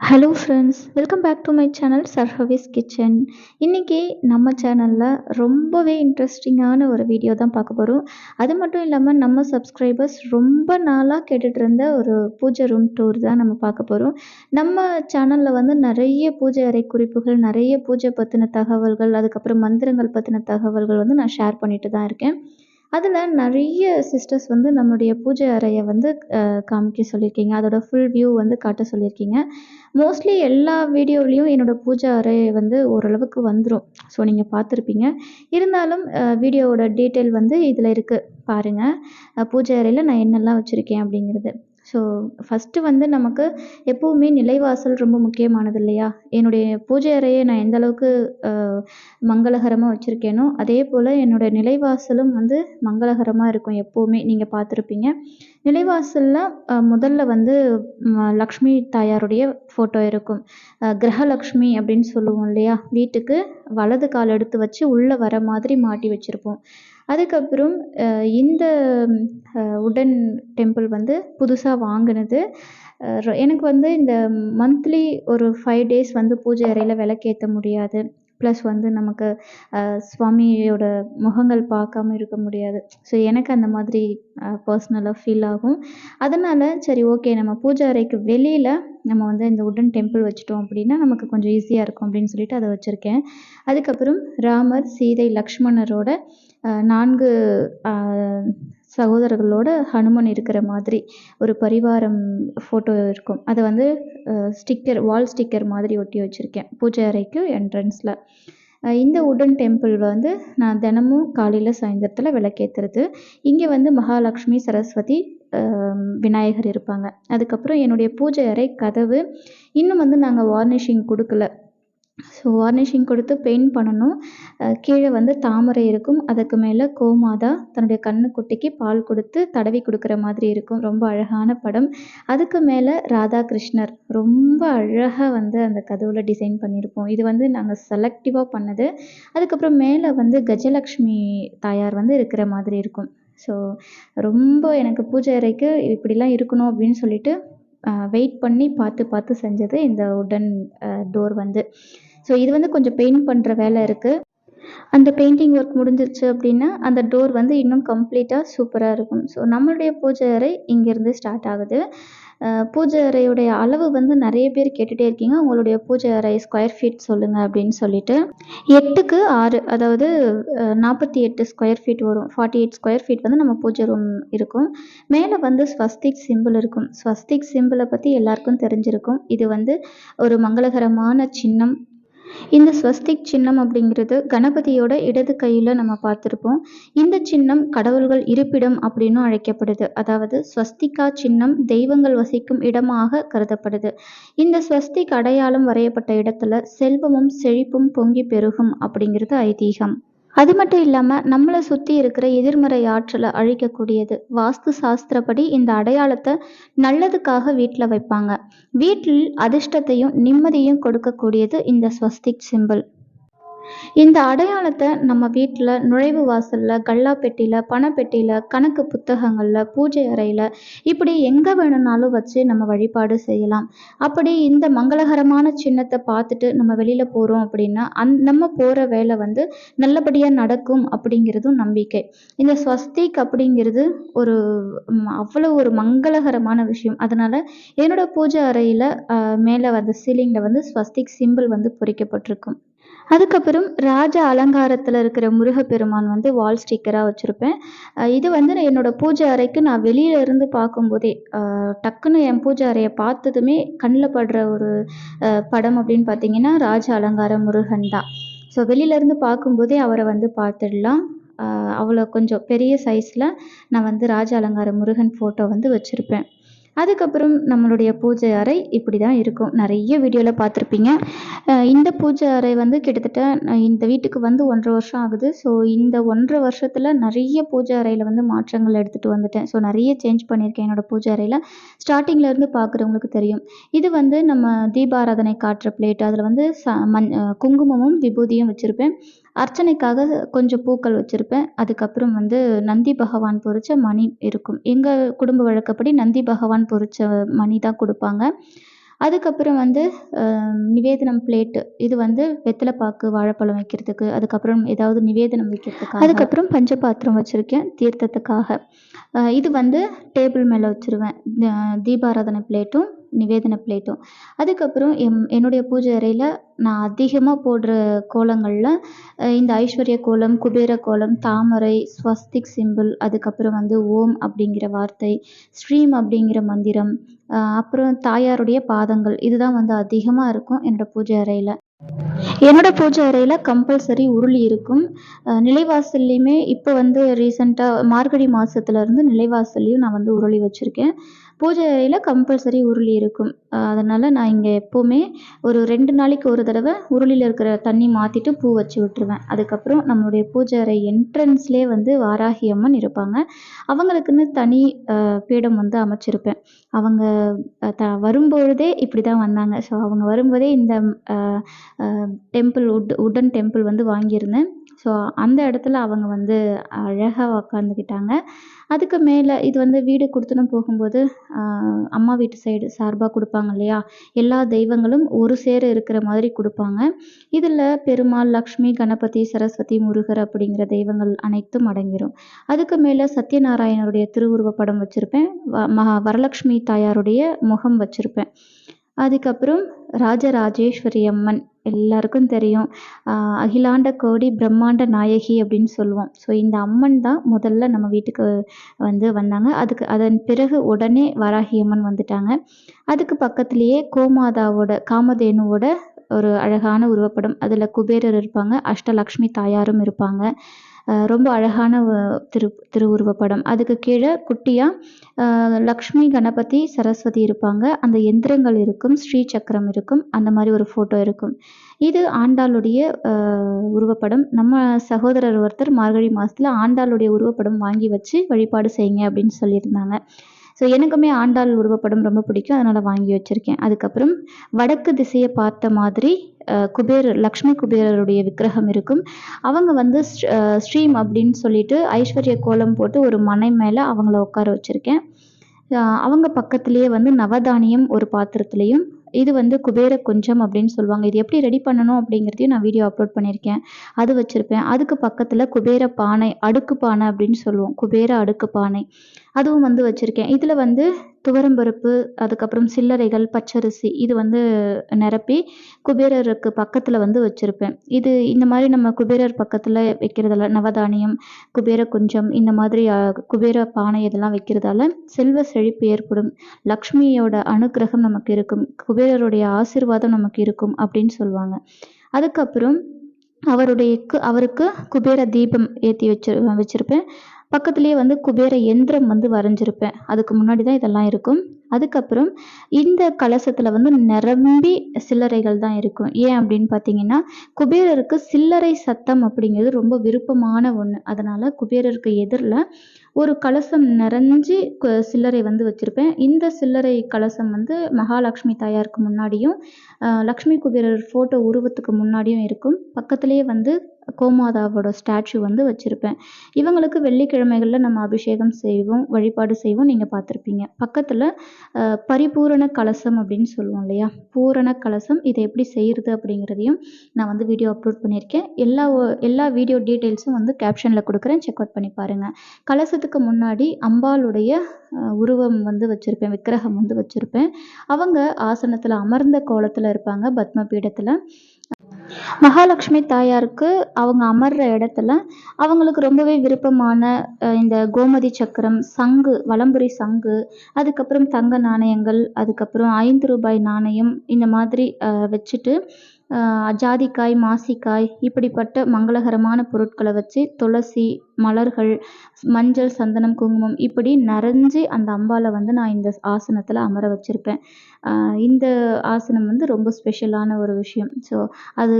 Hello friends welcome back to my channel சர்ஹவிஸ் kitchen இன்றைக்கி நம்ம சேனலில் ரொம்பவே இன்ட்ரெஸ்டிங்கான ஒரு வீடியோ தான் பார்க்க போகிறோம் அது மட்டும் இல்லாமல் நம்ம சப்ஸ்கிரைபர்ஸ் ரொம்ப நாளாக கேட்டுட்டு இருந்த ஒரு பூஜை ரூம் டூர் தான் நம்ம பார்க்க போகிறோம் நம்ம சேனலில் வந்து நிறைய பூஜை அறை குறிப்புகள் நிறைய பூஜை பற்றின தகவல்கள் அதுக்கப்புறம் மந்திரங்கள் பற்றின தகவல்கள் வந்து நான் ஷேர் பண்ணிட்டு தான் இருக்கேன். அதில் நிறைய சிஸ்டர்ஸ் வந்து நம்மளுடைய பூஜை அறையை வந்து காமிக்க சொல்லியிருக்கீங்க. அதோட ஃபுல் வியூ வந்து காட்ட சொல்லியிருக்கீங்க. மோஸ்ட்லி எல்லா வீடியோவிலையும் என்னோடய பூஜை அறை வந்து ஓரளவுக்கு வந்துடும் ஸோ நீங்கள் பார்த்துருப்பீங்க. இருந்தாலும் வீடியோவோட டீட்டெயில் வந்து இதில் இருக்குது பாருங்கள் பூஜை அறையில் நான் என்னெல்லாம் வச்சுருக்கேன் அப்படிங்கிறது. ஸோ ஃபஸ்ட்டு வந்து நமக்கு எப்போவுமே நிலைவாசல் ரொம்ப முக்கியமானது இல்லையா? என்னுடைய பூஜை அறையை நான் எந்த அளவுக்கு மங்களகரமாக வச்சுருக்கேனோ அதே போல் என்னோட நிலைவாசலும் வந்து மங்களகரமாக இருக்கும் எப்போவுமே நீங்கள் பார்த்துருப்பீங்க. நிலைவாசலில் முதல்ல வந்து லக்ஷ்மி தாயாருடைய ஃபோட்டோ இருக்கும். கிரகலக்ஷ்மி அப்படின்னு சொல்லுவோம் இல்லையா? வீட்டுக்கு வலது கால் எடுத்து வச்சு உள்ளே வர மாதிரி மாட்டி வச்சுருப்போம். அதுக்கப்புறம் இந்த உடன் டெம்பிள் வந்து புதுசாக வாங்கினது. எனக்கு வந்து இந்த மந்த்லி ஒரு ஃபைவ் டேஸ் வந்து பூஜை அறையில் விளக்கேற்ற முடியாது. ப்ளஸ் வந்து நமக்கு சுவாமியோட முகங்கள் பார்க்காம இருக்க முடியாது. ஸோ எனக்கு அந்த மாதிரி பர்ஸ்னலாக ஃபீல் ஆகும். அதனால் சரி ஓகே நம்ம பூஜை அறைக்கு வெளியில் நம்ம வந்து இந்த உடன் டெம்பிள் வச்சுட்டோம் அப்படின்னா நமக்கு கொஞ்சம் ஈஸியாக இருக்கும் அப்படின்னு சொல்லிட்டு அதை வச்சுருக்கேன். அதுக்கப்புறம் ராமர் சீதை லக்ஷ்மணரோட நான்கு சகோதரர்களோட ஹனுமன் இருக்கிற மாதிரி ஒரு பரிவாரம் ஃபோட்டோ இருக்கும். அதை வந்து ஸ்டிக்கர் வால் ஸ்டிக்கர் மாதிரி ஒட்டி வச்சுருக்கேன். பூஜை அறைக்கு என்ட்ரன்ஸில் இந்த உடன் டெம்பிள் வந்து நான் தினமும் காலையில் சாயந்தரத்தில் விளக்கேற்றுறது இங்கே வந்து மகாலட்சுமி சரஸ்வதி விநாயகர் இருப்பாங்க. அதுக்கப்புறம் என்னுடைய பூஜை அறை கதவு. இன்னும் வந்து நாங்கள் வார்னிஷிங் கொடுக்கல. ஸோ வார்னிஷிங் கொடுத்து பெயிண்ட் பண்ணணும். கீழே வந்து தாமரை இருக்கும். அதுக்கு மேலே கோமாதா தன்னுடைய கண்ணுக்குட்டிக்கு பால் கொடுத்து தடவி கொடுக்குற மாதிரி இருக்கும். ரொம்ப அழகான படம். அதுக்கு மேலே ராதாகிருஷ்ணர். ரொம்ப அழகாக வந்து அந்த கதவில் டிசைன் பண்ணியிருப்போம். இது வந்து நாங்கள் செலக்டிவாக பண்ணது. அதுக்கப்புறம் மேலே வந்து கஜலக்ஷ்மி தாயார் வந்து இருக்கிற மாதிரி இருக்கும். ஸோ ரொம்ப எனக்கு பூஜை அறைக்கு இப்படிலாம் இருக்கணும் அப்படின்னு சொல்லிட்டு வெயிட் பண்ணி பார்த்து பார்த்து செஞ்சது இந்த உடன் டோர் வந்து. ஸோ இது வந்து கொஞ்சம் பெயிண்ட் பண்ணுற வேலை இருக்குது அந்த பெயிண்டிங் ஒர்க் முடிஞ்சிருச்சு அப்படின்னா அந்த டோர் வந்து இன்னும் கம்ப்ளீட்டாக சூப்பராக இருக்கும். ஸோ நம்மளுடைய பூஜை அறை இங்கேருந்து ஸ்டார்ட் ஆகுது. பூஜை அறையுடைய அளவு வந்து நிறைய பேர் கேட்டுகிட்டே இருக்கீங்க. உங்களுடைய பூஜை அறை ஸ்கொயர் ஃபீட் சொல்லுங்கள் அப்படின்னு சொல்லிட்டு. எட்டுக்கு ஆறு அதாவது நாற்பத்தி எட்டு ஸ்கொயர் ஃபீட் வரும். ஃபார்ட்டி எயிட் ஸ்கொயர் ஃபீட் வந்து நம்ம பூஜை ரூம் இருக்கும். மேலே வந்து ஸ்வஸ்திக் சிம்பிள் இருக்கும். ஸ்வஸ்திக் சிம்பிளை பற்றி எல்லாருக்கும் தெரிஞ்சிருக்கும். இது வந்து ஒரு மங்களகரமான சின்னம். இந்த ஸ்வஸ்திக் சின்னம் அப்படிங்கிறது கணபதியோட இடது கையில் நம்ம பார்த்துருப்போம். இந்த சின்னம் கடவுள்கள் இருப்பிடம் அப்படின்னும் அழைக்கப்படுது. அதாவது ஸ்வஸ்திகா சின்னம் தெய்வங்கள் வசிக்கும் இடமாக கருதப்படுது. இந்த ஸ்வஸ்திக் அடையாளம் வரையப்பட்ட இடத்துல செல்வமும் செழிப்பும் பொங்கி பெருகும் அப்படிங்கிறது ஐதீகம். அது மட்டும் இல்லாமல் நம்மளை சுற்றி இருக்கிற எதிர்மறை ஆற்றலை அழிக்கக்கூடியது. வாஸ்து சாஸ்திரப்படி இந்த அடையாளத்தை நல்லதுக்காக வீட்டில் வைப்பாங்க. வீட்டில் அதிர்ஷ்டத்தையும் நிம்மதியும் கொடுக்கக்கூடியது இந்த ஸ்வஸ்திக் சிம்பிள் இந்த அடையாளத்தை நம்ம வீட்டில் நுழைவு வாசலில் கல்லாப்பெட்டியில் பணப்பெட்டியில் கணக்கு புத்தகங்களில் பூஜை அறையில் இப்படி எங்கே வேணும்னாலும் வச்சு நம்ம வழிபாடு செய்யலாம். அப்படி இந்த மங்களகரமான சின்னத்தை பார்த்துட்டு நம்ம வெளியில் போகிறோம் அப்படின்னா அந் நம்ம போகிற வேலை வந்து நல்லபடியாக நடக்கும் அப்படிங்கிறதும் நம்பிக்கை. இந்த ஸ்வஸ்திக் அப்படிங்கிறது ஒரு அவ்வளோ ஒரு மங்களகரமான விஷயம். அதனால் என்னோட பூஜை அறையில் மேலே வந்து சீலிங்கில் வந்து ஸ்வஸ்திக் சிம்பிள் வந்து பொறிக்கப்பட்டிருக்கும். அதுக்கப்புறம் ராஜ அலங்காரத்தில் இருக்கிற முருகப்பெருமான் வந்து வால் ஸ்டிக்கராக வச்சுருப்பேன். இது வந்து என்னோடய பூஜை அறைக்கு நான் வெளியில இருந்து பார்க்கும்போதே டக்குன்னு என் பூஜை அறையை பார்த்ததுமே கண்ணில் படுற ஒரு படம் அப்படின்னு பார்த்தீங்கன்னா ராஜ அலங்கார முருகன் தான். ஸோ வெளியிலேருந்து பார்க்கும்போதே அவரை வந்து பார்த்துடலாம். அவ்வளோ கொஞ்சம் பெரிய சைஸில் நான் வந்து ராஜ அலங்கார முருகன் ஃபோட்டோ வந்து வச்சுருப்பேன். அதுக்கப்புறம் நம்மளுடைய பூஜை அறை இப்படி தான் இருக்கும். நிறைய வீடியோவில் பார்த்துருப்பீங்க. இந்த பூஜை அறை வந்து கிட்டத்தட்ட இந்த வீட்டுக்கு வந்து ஒன்றரை வருஷம் ஆகுது. ஸோ இந்த ஒன்றரை வருஷத்தில் நிறைய பூஜை அறையில் வந்து மாற்றங்கள் எடுத்துகிட்டு வந்துட்டேன். ஸோ நிறைய சேஞ்ச் பண்ணியிருக்கேன் என்னோடய பூஜை அறையில். ஸ்டார்டிங்லேருந்து பார்க்குறவங்களுக்கு தெரியும். இது வந்து நம்ம தீபாராதனை காட்டுற பிளேட் அதில் வந்து ச மண் குங்குமமும் விபூதியும் வச்சுருப்பேன். அர்ச்சனைக்காக கொஞ்சம் பூக்கள் வச்சுருப்பேன். அதுக்கப்புறம் வந்து நந்தி பகவான் பொறிச்ச மணி இருக்கும். எங்கள் குடும்ப வழக்கப்படி நந்தி பகவான் பொறிச்ச மணி தான் கொடுப்பாங்க. அதுக்கப்புறம் வந்து நிவேதனம் பிளேட்டு இது வந்து வெத்தலைப்பாக்கு வாழைப்பழம் வைக்கிறதுக்கு அதுக்கப்புறம் ஏதாவது நிவேதனம் வைக்கிறதுக்கு அதுக்கப்புறம் பஞ்ச பாத்திரம் வச்சுருக்கேன் தீர்த்தத்துக்காக. இது வந்து டேபிள் மேலே வச்சுருவேன். தீபாராதனை பிளேட்டும் நிவேதன பிளேட்டும் அதுக்கப்புறம் எம் என்னுடைய பூஜை அறையில் நான் அதிகமாக போடுற கோலங்களில் இந்த ஐஸ்வர்ய கோலம் குபேர கோலம் தாமரை ஸ்வஸ்திக் சிம்பிள் அதுக்கப்புறம் வந்து ஓம் அப்படிங்கிற வார்த்தை ஸ்ரீம் அப்படிங்கிற மந்திரம் அப்புறம் தாயாருடைய பாதங்கள் இதுதான் வந்து அதிகமாக இருக்கும் என்னோட பூஜை அறையில். என்னோட பூஜை அறையில் கம்பல்சரி உருளி இருக்கும். நிலைவாசல்லையுமே இப்போ வந்து ரீசெண்டாக மார்கழி மாதத்துலேருந்து நிலைவாசல்லையும் நான் வந்து உருளி வச்சுருக்கேன். பூஜை அறையில் கம்பல்சரி உருளி இருக்கும். அதனால் நான் இங்கே எப்போவுமே ஒரு ரெண்டு நாளைக்கு ஒரு தடவை உருளியில் இருக்கிற தண்ணி மாற்றிட்டு பூ வச்சு விட்டுருவேன். அதுக்கப்புறம் நம்மளுடைய பூஜை அறை என்ட்ரன்ஸ்லேயே வந்து வாராகி அம்மன் இருப்பாங்க. அவங்களுக்குன்னு தனி பீடம் வந்து அமைச்சிருப்பேன். அவங்க த வரும்பொழுதே இப்படி தான் வந்தாங்க. ஸோ அவங்க வரும்போதே இந்த டெம்பிள் உட் உட்டன் டெம்பிள் வந்து வாங்கியிருந்தேன். ஸோ அந்த இடத்துல அவங்க வந்து அழகாக உக்காந்துக்கிட்டாங்க. அதுக்கு மேலே இது வந்து வீடு கொடுத்துன்னு போகும்போது அம்மா வீட்டு சைடு சார்பாக கொடுப்பாங்க இல்லையா? எல்லா தெய்வங்களும் ஒரு சேர இருக்கிற மாதிரி கொடுப்பாங்க. இதில் பெருமாள் லக்ஷ்மி கணபதி சரஸ்வதி முருகர் அப்படிங்கிற தெய்வங்கள் அனைத்தும் அடங்கிடும் அதுக்கு மேலே சத்யநாராயணருடைய திருவுருவப்படம் வச்சுருப்பேன். வ மகா வரலக்ஷ்மி தாயாருடைய முகம் வச்சுருப்பேன். அதுக்கப்புறம் ராஜராஜேஸ்வரி அம்மன் எல்லாருக்கும் தெரியும். அகிலாண்ட கோடி பிரம்மாண்ட நாயகி அப்படின்னு சொல்லுவோம். ஸோ இந்த அம்மன் தான் முதல்ல நம்ம வீட்டுக்கு வந்து வந்தாங்க. அதுக்கு அதன் பிறகு உடனே வராகி அம்மன் வந்துட்டாங்க. அதுக்கு பக்கத்துலேயே கோமாதாவோட காமதேனுவோட ஒரு அழகான உருவப்படம். அதில் குபேரர் இருப்பாங்க. அஷ்டலக்ஷ்மி தாயாரும் இருப்பாங்க. ரொம்ப அழகான திரு திருவுருவப்படம் அதுக்கு கீழே குட்டியாக லக்ஷ்மி கணபதி சரஸ்வதி இருப்பாங்க. அந்த எந்திரங்கள் இருக்கும் ஸ்ரீ சக்கரம் இருக்கும் அந்த மாதிரி ஒரு ஃபோட்டோ இருக்கும். இது ஆண்டாளுடைய உருவப்படம் நம்ம சகோதரர் ஒருத்தர் மார்கழி மாதத்தில் ஆண்டாளுடைய உருவப்படம் வாங்கி வச்சு வழிபாடு செய்யுங்க அப்படின்னு சொல்லியிருந்தாங்க. ஸோ எனக்குமே ஆண்டாள் உருவப்படம் ரொம்ப பிடிக்கும். அதனால் வாங்கி வச்சுருக்கேன். அதுக்கப்புறம் வடக்கு திசையை பார்த்த மாதிரி குபேரர் லக்ஷ்மி குபேரருடைய விக்கிரகம் இருக்கும். அவங்க வந்து ஸ்ரீ- ஸ்ரீம் அப்படின்னு சொல்லிட்டு ஐஸ்வர்ய கோலம் போட்டு ஒரு மனை மேலே அவங்கள உட்கார வச்சுருக்கேன். அவங்க பக்கத்துலேயே வந்து நவதானியம் ஒரு பாத்திரத்துலேயும் இது வந்து குபேர குஞ்சம் அப்படின்னு சொல்லுவாங்க. இது எப்படி ரெடி பண்ணணும் அப்படிங்கிறதையும் நான் வீடியோ அப்லோட் பண்ணியிருக்கேன். அது வச்சுருப்பேன். அதுக்கு பக்கத்தில் குபேர பானை அடுக்கு பானை அப்படின்னு சொல்லுவோம். குபேர அடுக்கு பானை. அதுவும் வந்து வச்சுருக்கேன். இதில் வந்து துவரம்பருப்பு அதுக்கப்புறம் சில்லறைகள் பச்சரிசி இது வந்து நிரப்பி குபேரருக்கு பக்கத்தில் வந்து வச்சுருப்பேன். இது இந்த மாதிரி நம்ம குபேரர் பக்கத்தில் வைக்கிறதால நவதானியம் குபேர குஞ்சம் இந்த மாதிரி குபேர பானை இதெல்லாம் வைக்கிறதால செல்வ செழிப்பு ஏற்படும். லக்ஷ்மியோட அனுக்கிரகம் நமக்கு இருக்கும். குபேரருடைய ஆசீர்வாதம் நமக்கு இருக்கும் அப்படின்னு சொல்லுவாங்க. அதுக்கப்புறம் அவருடைய கு- அவருக்கு குபேர தீபம் ஏற்றி வச்சு வச்சுருப்பேன். பக்கத்துலேயே வந்து குபேர எந்திரம் வந்து வரைஞ்சிருப்பேன். அதுக்கு முன்னாடி தான் இதெல்லாம் இருக்கும். அதுக்கப்புறம் இந்த கலசத்தில் வந்து நிரம்பி சில்லறைகள் தான் இருக்கும். ஏன் அப்படின்னு பார்த்தீங்கன்னா குபேரருக்கு சில்லறை சத்தம் அப்படிங்கிறது ரொம்ப விருப்பமான ஒன்று அதனால் குபேரருக்கு எதிரில் ஒரு கலசம் நிறைஞ்சி சில்லறை வந்து வச்சுருப்பேன். இந்த சில்லறை கலசம் வந்து மகாலட்சுமி தாயாருக்கு முன்னாடியும் லக்ஷ்மி குபேரர் ஃபோட்டோ உருவத்துக்கு முன்னாடியும் இருக்கும். பக்கத்துலேயே வந்து கோமாதாவோட ஸ்டாச்சு வந்து வச்சுருப்பேன். இவங்களுக்கு வெள்ளிக்கிழமைகளில் நம்ம அபிஷேகம் செய்வோம் வழிபாடு செய்வோம் நீங்கள் பார்த்துருப்பீங்க. பக்கத்தில் பரிபூரண கலசம் அப்படின்னு சொல்லுவோம் இல்லையா? பூரண கலசம் இதை எப்படி செய்கிறது அப்படிங்கிறதையும் நான் வந்து வீடியோ அப்லோட் பண்ணியிருக்கேன். எல்லா எல்லா வீடியோ டீட்டெயில்ஸும் வந்து கேப்ஷனில் கொடுக்குறேன். செக் அவுட் பண்ணி பாருங்கள் கலசத்துக்கு முன்னாடி அம்பாளுடைய உருவம் வந்து வச்சுருப்பேன் விக்கிரகம் வந்து வச்சுருப்பேன். அவங்க ஆசனத்தில் அமர்ந்த கோலத்தில் இருப்பாங்க பத்ம பீடத்தில் மகாலட்சுமி தாயாருக்கு அவங்க அமர்ற இடத்துல அவங்களுக்கு ரொம்பவே விருப்பமான அஹ், இந்த கோமதி சக்கரம் சங்கு வலம்புரி சங்கு அதுக்கப்புறம் தங்க நாணயங்கள் அதுக்கப்புறம் ஐந்து ரூபாய் நாணயம் இந்த மாதிரி அஹ், வச்சுட்டு ஜாதிக்காய் மாசிக்காய் இப்படிப்பட்ட மங்களகரமான பொருட்களை வச்சு துளசி மலர்கள் மஞ்சள் சந்தனம் குங்குமம் இப்படி நிறைஞ்சு அந்த அம்பாவை வந்து நான் இந்த ஆசனத்தில் அமர வச்சுருப்பேன். இந்த ஆசனம் வந்து ரொம்ப ஸ்பெஷலான ஒரு விஷயம். ஸோ அது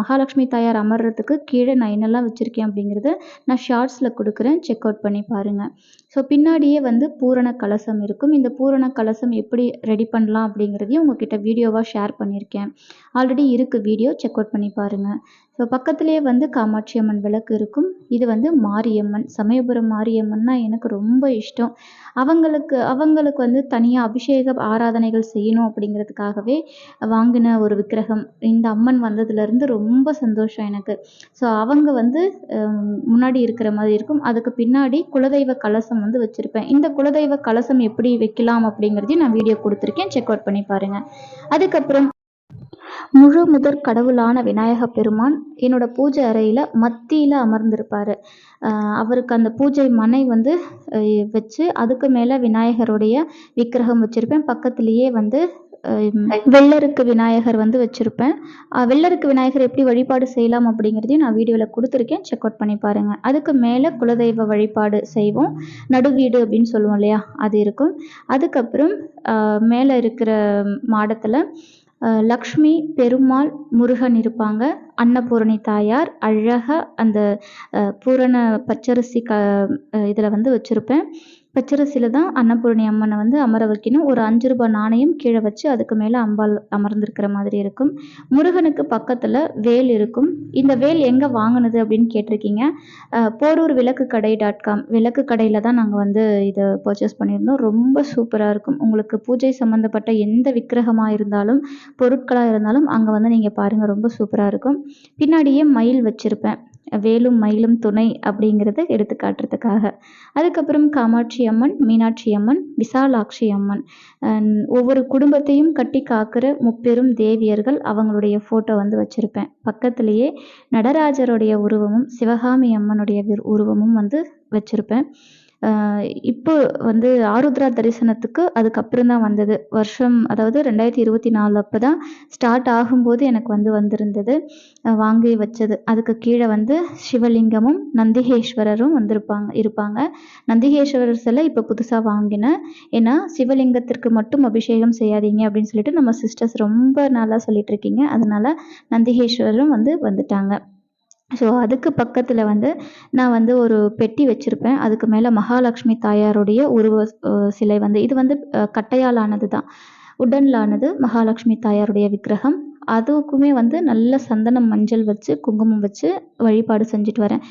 மகாலட்சுமி தாயார் அமர்றதுக்கு கீழே நான் என்னெல்லாம் வச்சுருக்கேன் அப்படிங்கிறத நான் ஷார்ட்ஸில் கொடுக்குறேன். செக் அவுட் பண்ணி பாருங்கள் ஸோ பின்னாடியே வந்து பூரண கலசம் இருக்கும். இந்த பூரண கலசம் எப்படி ரெடி பண்ணலாம் அப்படிங்கிறதையும் உங்ககிட்ட வீடியோவாக ஷேர் பண்ணியிருக்கேன் ஆல்ரெடி இருக்குது வீடியோ செக் அவுட் பண்ணி பாருங்கள் ஸோ பக்கத்துலேயே வந்து காமாட்சி அம்மன் விளக்கு இருக்கும். இது வந்து மாரியம்மன் சமயபுரம் மாரியம்மன்னா எனக்கு ரொம்ப இஷ்டம். அவங்களுக்கு அவங்களுக்கு வந்து தனியாக அபிஷேக ஆராதனைகள் செய்யணும் அப்படிங்கிறதுக்காகவே வாங்கின ஒரு விக்கிரகம். இந்த அம்மன் வந்ததுலேருந்து ரொம்ப சந்தோஷம் எனக்கு. ஸோ அவங்க வந்து முன்னாடி இருக்கிற மாதிரி இருக்கும். அதுக்கு பின்னாடி குலதெய்வ கலசம் வந்து வச்சுருப்பேன். இந்த குலதெய்வ கலசம் எப்படி வைக்கலாம் அப்படிங்கிறதையும் நான் வீடியோ கொடுத்துருக்கேன். செக் அவுட் பண்ணி பாருங்கள் அதுக்கப்புறம் முழு முதற் கடவுளான விநாயக பெருமான் என்னோட பூஜை அறையில் மத்தியில் அமர்ந்திருப்பார். அவருக்கு அந்த பூஜை மனை வந்து வச்சு அதுக்கு மேலே விநாயகருடைய விக்கிரகம் வச்சுருப்பேன். பக்கத்துலேயே வந்து வெள்ளருக்கு விநாயகர் வந்து வச்சுருப்பேன். வெள்ளருக்கு விநாயகர் எப்படி வழிபாடு செய்யலாம் அப்படிங்கிறதையும் நான் வீடியோவில் கொடுத்துருக்கேன். செக் அவுட் பண்ணி பாருங்கள் அதுக்கு மேலே குலதெய்வ வழிபாடு செய்வோம். நடுவீடு அப்படின்னு சொல்லுவோம் இல்லையா? அது இருக்கும். அதுக்கப்புறம் மேலே இருக்கிற மாடத்தில் லக்ஷ்மி பெருமாள் முருகன் இருப்பாங்க. அன்னபூரணி தாயார் அழகாக அந்த பூரண பச்சரிசி க இதில் வந்து வச்சுருப்பேன். பச்சரிசியில் தான் அன்னபூரணி அம்மனை வந்து அமர வைக்கணும். ஒரு அஞ்சு ரூபாய் நாணயம் கீழே வச்சு அதுக்கு மேலே அம்பாள் அமர்ந்திருக்கிற மாதிரி இருக்கும். முருகனுக்கு பக்கத்தில் வேல் இருக்கும். இந்த வேல் எங்கே வாங்கினது அப்படின்னு கேட்டிருக்கீங்க. போரூர் விளக்கு கடை டாட் காம் விளக்கு கடையில் தான் நாங்கள் வந்து இதை பர்ச்சேஸ் பண்ணியிருந்தோம். ரொம்ப சூப்பராக இருக்கும். உங்களுக்கு பூஜை சம்மந்தப்பட்ட எந்த விக்கிரகமாக இருந்தாலும் பொருட்களாக இருந்தாலும் அங்கே வந்து நீங்கள் பாருங்கள் ரொம்ப சூப்பராக இருக்கும். பின்னாடியே மயில் வச்சுருப்பேன். வேலும் மயிலும் துணை அப்படிங்கிறத எடுத்து காட்டுறதுக்காக அதுக்கப்புறம் காமாட்சி அம்மன் மீனாட்சி அம்மன் விசாலாட்சி அம்மன். ஒவ்வொரு குடும்பத்தையும் கட்டி காக்கிற முப்பெரும் தேவியர்கள் அவங்களுடைய ஃபோட்டோ வந்து வச்சுருப்பேன். பக்கத்துலேயே நடராஜருடைய உருவமும் சிவகாமி அம்மனுடைய உருவமும் வந்து வச்சுருப்பேன். இப்போ வந்து ஆருத்ரா தரிசனத்துக்கு அதுக்கப்புறம் தான் வந்தது. வருஷம் அதாவது ரெண்டாயிரத்தி இருபத்தி நாலு அப்போ தான் ஸ்டார்ட் ஆகும்போது எனக்கு வந்து வந்திருந்தது. வாங்கி வச்சது. அதுக்கு கீழே வந்து சிவலிங்கமும் நந்திகேஸ்வரரும் வந்திருப்பாங்க இருப்பாங்க. நந்திகேஸ்வரர் சிலை இப்போ புதுசாக வாங்கினேன் ஏன்னா சிவலிங்கத்திற்கு மட்டும் அபிஷேகம் செய்யாதீங்க அப்படின்னு சொல்லிட்டு நம்ம சிஸ்டர்ஸ் ரொம்ப நாளாக சொல்லிட்டு இருக்கீங்க. அதனால நந்திகேஸ்வரரும் வந்து வந்துட்டாங்க. ஸோ அதுக்கு பக்கத்தில் வந்து நான் வந்து ஒரு பெட்டி வச்சுருப்பேன். அதுக்கு மேலே மகாலட்சுமி தாயாருடைய உருவ சிலை வந்து இது வந்து கட்டையால் ஆனது தான் உடனில் ஆனது மகாலட்சுமி தாயாருடைய விக்கிரகம். அதுக்குமே வந்து நல்ல சந்தனம் மஞ்சள் வச்சு குங்குமம் வச்சு வழிபாடு செஞ்சுட்டு வரேன்.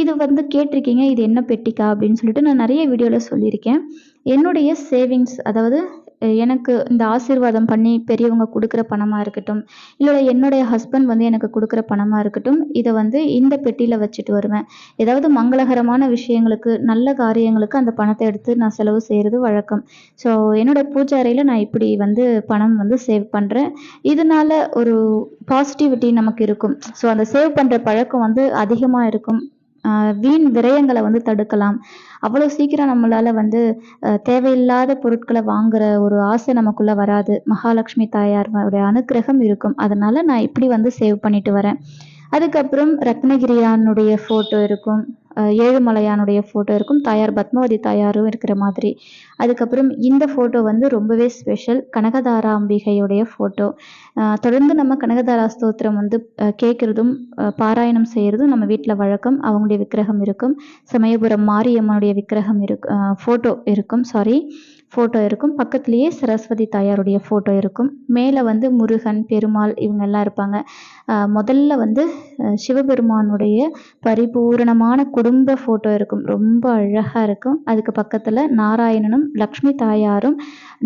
இது வந்து கேட்டிருக்கீங்க இது என்ன பெட்டிக்கா அப்படின்னு சொல்லிட்டு நான் நிறைய வீடியோவில் சொல்லியிருக்கேன். என்னுடைய சேவிங்ஸ் அதாவது எனக்கு இந்த ஆசீர்வாதம் பண்ணி பெரியவங்க கொடுக்குற பணமாக இருக்கட்டும் இல்லை என்னுடைய ஹஸ்பண்ட் வந்து எனக்கு கொடுக்குற பணமாக இருக்கட்டும் இதை வந்து இந்த பெட்டியில் வச்சுட்டு வருவேன். ஏதாவது மங்களகரமான விஷயங்களுக்கு நல்ல காரியங்களுக்கு அந்த பணத்தை எடுத்து நான் செலவு செய்கிறது வழக்கம். ஸோ என்னோட பூஜை அறையில் நான் இப்படி வந்து பணம் வந்து சேவ் பண்ணுறேன் இதனால ஒரு பாசிட்டிவிட்டி நமக்கு இருக்கும். ஸோ அந்த சேவ் பண்ணுற பழக்கம் வந்து அதிகமாக இருக்கும். வீண் விரயங்களை வந்து தடுக்கலாம். அவ்வளோ சீக்கிரம் நம்மளால் வந்து தேவையில்லாத பொருட்களை வாங்குற ஒரு ஆசை நமக்குள்ளே வராது. மகாலட்சுமி தாயாருடைய அனுக்கிரகம் இருக்கும். அதனால் நான் இப்படி வந்து சேவ் பண்ணிட்டு வரேன். அதுக்கப்புறம் ரத்னகிரியானுடைய ஃபோட்டோ இருக்கும். ஏழுமலையானுடைய ஃபோட்டோ இருக்கும். தாயார் பத்மாவதி தாயாரும் இருக்கிற மாதிரி. அதுக்கப்புறம் இந்த ஃபோட்டோ வந்து ரொம்பவே ஸ்பெஷல் கனகதாரா அம்பிகையுடைய ஃபோட்டோ தொடர்ந்து நம்ம கனகதாரா ஸ்தோத்திரம் வந்து கேட்குறதும் பாராயணம் செய்கிறதும் நம்ம வீட்டில் வழக்கம். அவங்களுடைய விக்கிரகம் இருக்கும். சமயபுரம் மாரியம்மனுடைய விக்கிரகம் இருக்கு ஃபோட்டோ இருக்கும். சாரி ஃபோட்டோ இருக்கும். பக்கத்துலேயே சரஸ்வதி தாயாருடைய ஃபோட்டோ இருக்கும். மேலே வந்து முருகன் பெருமாள் இவங்க எல்லாம் இருப்பாங்க. முதல்ல வந்து சிவபெருமானுடைய பரிபூரணமான குடும்ப ஃபோட்டோ இருக்கும். ரொம்ப அழகாக இருக்கும். அதுக்கு பக்கத்தில் நாராயணனும் லக்ஷ்மி தாயாரும்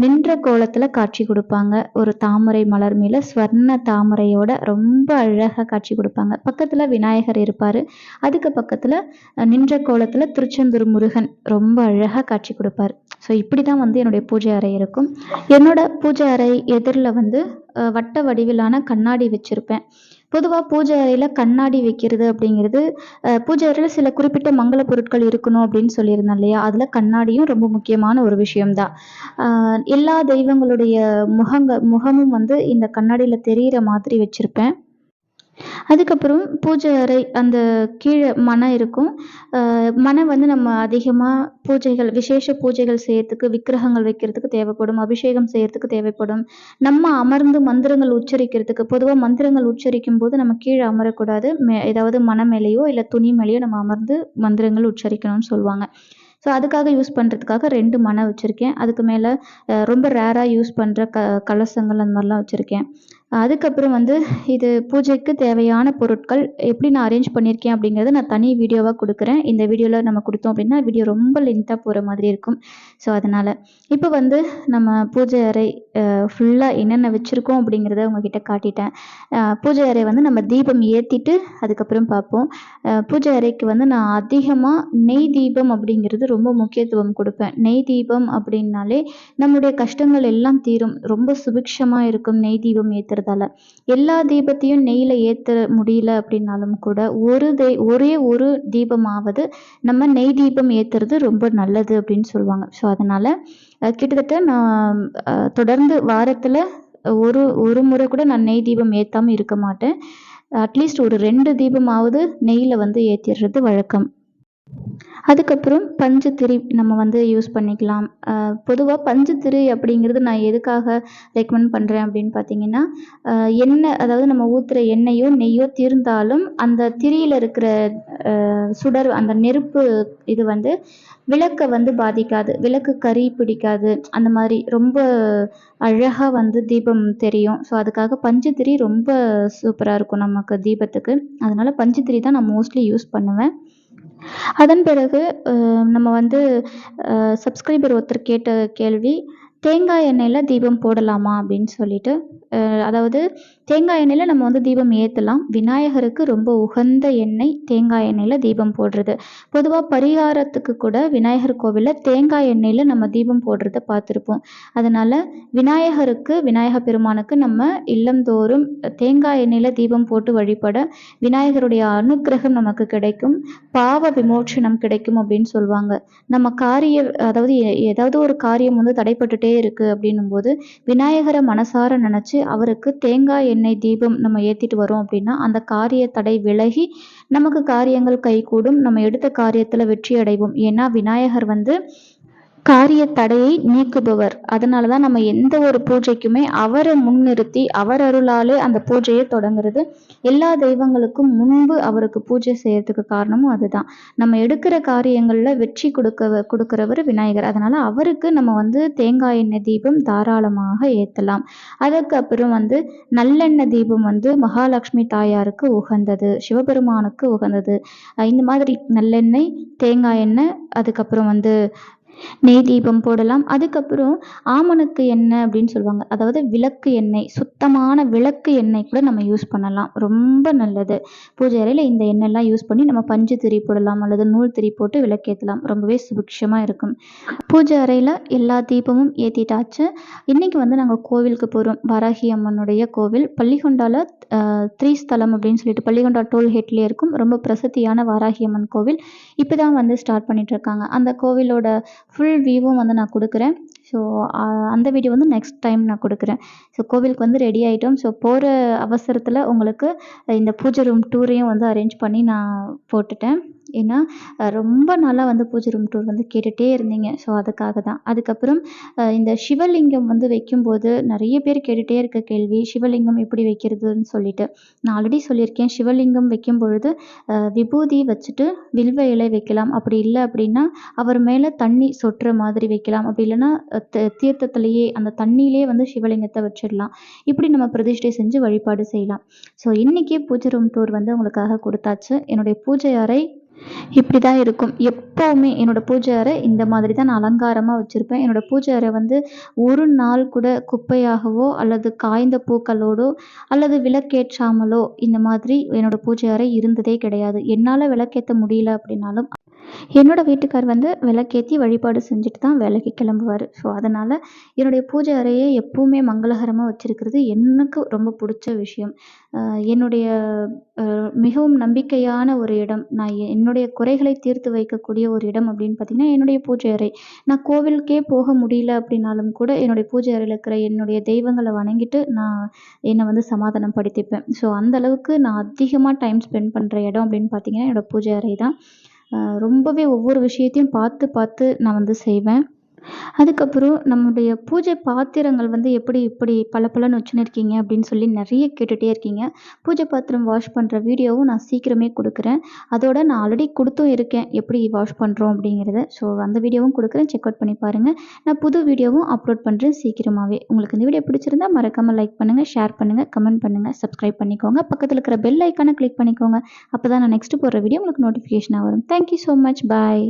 நின்ற கோலத்தில் காட்சி கொடுப்பாங்க. ஒரு தாமரை மலர் மேலே ஸ்வர்ண தாமரையோட ரொம்ப அழகாக காட்சி கொடுப்பாங்க. பக்கத்தில் விநாயகர் இருப்பார். அதுக்கு பக்கத்தில் நின்ற கோலத்தில் திருச்செந்தூர் முருகன் ரொம்ப அழகாக காட்சி கொடுப்பார். ஸோ இப்படி தான் வந்து என்னுடைய பூஜை அறை இருக்கும். என்னோட பூஜை அறை எதிரில் வந்து வட்ட வடிவிலான கண்ணாடி வச்சுருப்பேன். பொதுவாக பூஜை அறையில் கண்ணாடி வைக்கிறது அப்படிங்கிறது பூஜை அறையில் சில குறிப்பிட்ட மங்கள பொருட்கள் இருக்கணும் அப்படின்னு சொல்லியிருந்தேன் இல்லையா? அதில் கண்ணாடியும் ரொம்ப முக்கியமான ஒரு விஷயம்தான். எல்லா தெய்வங்களுடைய முகங்க முகமும் வந்து இந்த கண்ணாடியில் தெரிகிற மாதிரி வச்சுருப்பேன். அதுக்கப்புறம் பூஜை அறை அந்த கீழே மனை இருக்கும். மனை வந்து நம்ம அதிகமாக பூஜைகள் விசேஷ பூஜைகள் செய்யறதுக்கு விக்கிரகங்கள் வைக்கிறதுக்கு தேவைப்படும் அபிஷேகம் செய்யறதுக்கு தேவைப்படும். நம்ம அமர்ந்து மந்திரங்கள் உச்சரிக்கிறதுக்கு பொதுவாக மந்திரங்கள் உச்சரிக்கும் போது நம்ம கீழே அமரக்கூடாது. மே ஏதாவது மன மேலேயோ இல்லை துணி மேலேயோ நம்ம அமர்ந்து மந்திரங்கள் உச்சரிக்கணும்னு சொல்லுவாங்க. ஸோ அதுக்காக யூஸ் பண்ணுறதுக்காக ரெண்டு மனை வச்சுருக்கேன். அதுக்கு மேலே ரொம்ப ரேராக யூஸ் பண்ணுற க கலசங்கள் அந்த மாதிரிலாம் வச்சுருக்கேன். அதுக்கப்புறம் வந்து இது பூஜைக்கு தேவையான பொருட்கள் எப்படி நான் அரேஞ்ச் பண்ணியிருக்கேன் அப்படிங்கிறத நான் தனி வீடியோவாக கொடுக்குறேன். இந்த வீடியோவில் நம்ம கொடுத்தோம் அப்படின்னா வீடியோ ரொம்ப லென்த்தாக போகிற மாதிரி இருக்கும். ஸோ அதனால் இப்போ வந்து நம்ம பூஜை அறை ஃபுல்லாக என்னென்ன வச்சுருக்கோம் அப்படிங்கிறத உங்ககிட்ட காட்டிட்டேன். பூஜை அறை வந்து நம்ம தீபம் ஏற்றிட்டு அதுக்கப்புறம் பார்ப்போம். பூஜை அறைக்கு வந்து நான் அதிகமாக நெய் தீபம் அப்படிங்கிறது ரொம்ப முக்கியத்துவம் கொடுப்பேன். நெய் தீபம் அப்படின்னாலே நம்முடைய கஷ்டங்கள் எல்லாம் தீரும். ரொம்ப சுபிக்ஷமாக இருக்கும் நெய் தீபம் ஏற்றுறது இருக்கிறதால. எல்லா தீபத்தையும் நெய்யில் ஏற்ற முடியல அப்படின்னாலும் கூட ஒரு தே ஒரே ஒரு தீபமாவது நம்ம நெய் தீபம் ஏற்றுறது ரொம்ப நல்லது அப்படின்னு சொல்லுவாங்க. ஸோ அதனால் கிட்டத்தட்ட நான் தொடர்ந்து வாரத்தில் ஒரு ஒரு முறை கூட நான் நெய் தீபம் ஏற்றாமல் இருக்க மாட்டேன். அட்லீஸ்ட் ஒரு ரெண்டு தீபமாவது நெய்யில் வந்து ஏற்றிடுறது வழக்கம். அதுக்கப்புறம் பஞ்சுத்திரி நம்ம வந்து யூஸ் பண்ணிக்கலாம். பொதுவாக பஞ்சுத்திரி அப்படிங்கிறது நான் எதுக்காக ரெக்கமெண்ட் பண்ணுறேன் அப்படின்னு பார்த்தீங்கன்னா எண்ணெய் அதாவது நம்ம ஊற்றுற எண்ணெயோ நெய்யோ தீர்ந்தாலும் அந்த திரியில் இருக்கிற சுடர் அந்த நெருப்பு இது வந்து விளக்கை வந்து பாதிக்காது. விளக்கு கறி பிடிக்காது. அந்த மாதிரி ரொம்ப அழகாக வந்து தீபம் தெரியும். ஸோ அதுக்காக பஞ்சுத்திரி ரொம்ப சூப்பராக இருக்கும் நமக்கு தீபத்துக்கு. அதனால் பஞ்சுத்திரி தான் நான் மோஸ்ட்லி யூஸ் பண்ணுவேன். அதன் பிறகு நம்ம வந்து சப்ஸ்கிரைபர் ஒருத்தர் கேட்ட கேள்வி தேங்காய் எண்ணெயில் தீபம் போடலாமா அப்படின்னு சொல்லிட்டு அதாவது தேங்காய் எண்ணெயில் நம்ம வந்து தீபம் ஏற்றலாம் விநாயகருக்கு ரொம்ப உகந்த எண்ணெய் தேங்காய் எண்ணெயில் தீபம் போடுறது. பொதுவாக பரிகாரத்துக்கு கூட விநாயகர் கோவிலில் தேங்காய் எண்ணெயில் நம்ம தீபம் போடுறத பார்த்துருப்போம். அதனால் விநாயகருக்கு விநாயக பெருமானுக்கு நம்ம இல்லந்தோறும் தேங்காய் எண்ணெயில் தீபம் போட்டு வழிபட விநாயகருடைய அனுக்கிரகம் நமக்கு கிடைக்கும். பாவ விமோச்சனம் கிடைக்கும் அப்படின்னு சொல்லுவாங்க. நம்ம காரிய அதாவது எ- ஏதாவது ஒரு காரியம் வந்து தடைப்பட்டுட்டே இருக்கு அப்படின்னும் போது விநாயகரை மனசார நினச்சி அவருக்கு தேங்காய் எண்ணெய் தீபம் நம்ம ஏற்றிட்டு வரோம் அப்படின்னா அந்த காரிய தடை விலகி நமக்கு காரியங்கள் கைகூடும். நம்ம எடுத்த காரியத்தில் வெற்றி அடைவோம். ஏன்னா விநாயகர் வந்து காரிய தடையை நீக்குபவர். அதனால தான் நம்ம எந்த ஒரு பூஜைக்குமே அவரை முன்னிறுத்தி அவர் அருளாலே அந்த பூஜையை தொடங்குறது. எல்லா தெய்வங்களுக்கும் முன்பு அவருக்கு பூஜை செய்யறதுக்கு காரணமும் அதுதான். நம்ம எடுக்கிற காரியங்களில் வெற்றி கொடுக்க கொடுக்கிறவர் விநாயகர். அதனால அவருக்கு நம்ம வந்து தேங்காய் எண்ணெய் தீபம் தாராளமாக ஏற்றலாம் அதுக்கப்புறம் வந்து நல்லெண்ணெய் தீபம் வந்து மகாலட்சுமி தாயாருக்கு உகந்தது சிவபெருமானுக்கு உகந்தது. இந்த மாதிரி நல்லெண்ணெய் தேங்காய் எண்ணெய் அதுக்கப்புறம் வந்து நெய் தீபம் போடலாம். அதுக்கப்புறம் ஆமணக்கு எண்ணெய் அப்படின்னு சொல்லுவாங்க. அதாவது விளக்கு எண்ணெய் சுத்தமான விளக்கு எண்ணெய் கூட நம்ம யூஸ் பண்ணலாம். ரொம்ப நல்லது. பூஜை அறையில் இந்த எண்ணெய்லாம் யூஸ் பண்ணி நம்ம பஞ்சு திரி போடலாம் அல்லது நூல் திரி போட்டு விளக்கேற்றலாம் ரொம்பவே சுபிக்ஷமாக இருக்கும். பூஜை அறையில் எல்லா தீபமும் ஏற்றிட்டாச்சு இன்றைக்கி வந்து நாங்கள் கோவிலுக்கு போகிறோம் வராகி அம்மனுடைய கோவில். பள்ளிகொண்டால த்ரீஸ்தலம் அப்படின்னு சொல்லிட்டு பள்ளிகொண்டா டோல்கேட்லேயே இருக்கும். ரொம்ப பிரசித்தியான வாராகி அம்மன் கோவில். இப்போ தான் வந்து ஸ்டார்ட் பண்ணிட்டு இருக்காங்க. அந்த கோவிலோட ஃபுல் வியூவும் வந்து நான் கொடுக்குறேன். ஸோ அந்த வீடியோ வந்து நெக்ஸ்ட் டைம் நான் கொடுக்குறேன். ஸோ கோவிலுக்கு வந்து ரெடி ஆகிட்டோம் ஸோ போகிற அவசரத்தில் உங்களுக்கு இந்த பூஜை ரூம் டூரையும் வந்து அரேஞ்ச் பண்ணி நான் போட்டுட்டேன். ஏன்னா ரொம்ப நாளாக வந்து பூஜை ரூம் டூர் வந்து கேட்டுகிட்டே இருந்தீங்க. ஸோ அதுக்காக தான். அதுக்கப்புறம் இந்த சிவலிங்கம் வந்து வைக்கும்போது நிறைய பேர் கேட்டுகிட்டே இருக்க கேள்வி சிவலிங்கம் எப்படி வைக்கிறதுன்னு சொல்லிட்டு. நான் ஆல்ரெடி சொல்லியிருக்கேன். சிவலிங்கம் வைக்கும் பொழுது விபூதி வச்சுட்டு வில்வ இலை வைக்கலாம். அப்படி இல்லை அப்படின்னா அவர் மேலே தண்ணி சொட்டுற மாதிரி வைக்கலாம். அப்படி இல்லைன்னா த- தீர்த்தத்திலேயே அந்த தண்ணியிலே வந்து சிவலிங்கத்தை வச்சிடலாம். இப்படி நம்ம பிரதிஷ்டை செஞ்சு வழிபாடு செய்யலாம். ஸோ இன்றைக்கி பூஜை ரூம் டூர் வந்து உங்களுக்காக கொடுத்தாச்சு. என்னுடைய பூஜை அறை இப்படி தான் இருக்கும். எப்போவுமே என்னோட பூஜை அறை இந்த மாதிரி தான் நான் அலங்காரமாக வச்சுருப்பேன். என்னோட பூஜை அறை வந்து ஒரு நாள் கூட குப்பையாகவோ அல்லது காய்ந்த பூக்களோடோ அல்லது விளக்கேற்றாமலோ இந்த மாதிரி என்னோட பூஜை அறை இருந்ததே கிடையாது. என்னால் விளக்கேற்ற முடியல அப்படின்னாலும் என்னோட வீட்டுக்கார் வந்து விளக்கேற்றி வழிபாடு செஞ்சுட்டு தான் வேலைக்கு கிளம்புவார். ஸோ அதனால் என்னுடைய பூஜை அறையை எப்போவுமே மங்களகரமாக வச்சுருக்கிறது எனக்கு ரொம்ப பிடிச்ச விஷயம். என்னுடைய மிகவும் நம்பிக்கையான ஒரு இடம். நான் என்னுடைய குறைகளை தீர்த்து வைக்கக்கூடிய ஒரு இடம் அப்படின்னு பார்த்தீங்கன்னா என்னுடைய பூஜை அறை. நான் கோவிலுக்கே போக முடியல அப்படின்னாலும் கூட என்னுடைய பூஜை அறையில் இருக்கிற என்னுடைய தெய்வங்களை வணங்கிட்டு நான் என்னை வந்து சமாதானம் படுத்திப்பேன். ஸோ அந்த அளவுக்கு நான் அதிகமாக டைம் ஸ்பெண்ட் பண்ணுற இடம் அப்படின்னு பார்த்தீங்கன்னா என்னோட பூஜை அறை தான். ரொம்பவே ஒவ்வொரு விஷயத்தையும் பார்த்து பார்த்து நான் வந்து செய்வேன். அதுக்கப்புறம் நம்முடைய பூஜை பாத்திரங்கள் வந்து எப்படி இப்படி பளபளன்னு வச்சுன்னு இருக்கீங்க அப்படின்னு சொல்லி நிறைய கேட்டுகிட்டே இருக்கீங்க. பூஜை பாத்திரம் வாஷ் பண்ணுற வீடியோவும் நான் சீக்கிரமே கொடுக்குறேன். அதோட நான் ஆல்ரெடி கொடுத்தும் இருக்கேன். எப்படி வாஷ் பண்ணுறோம் அப்படிங்கிறத. ஸோ அந்த வீடியோவும் கொடுக்குறேன். செக் அவுட் பண்ணி பாருங்கள் நான் புது வீடியோவும் அப்லோட் பண்ணுறேன் சீக்கிரமாகவே உங்களுக்கு இந்த வீடியோ பிடிச்சிருந்தா மறக்காமல் லைக் பண்ணுங்கள் ஷேர் பண்ணுங்கள் கமெண்ட் பண்ணுங்கள் சப்ஸ்கிரைப் பண்ணிக்கோங்க. பக்கத்தில் இருக்கிற பெல் ஐக்கானை கிளிக் பண்ணிக்கோங்க. அப்போ தான் நான் நெக்ஸ்ட் போடுற வீடியோ உங்களுக்கு நோட்டிஃபிகேஷனாக வரும். Thank you so much bye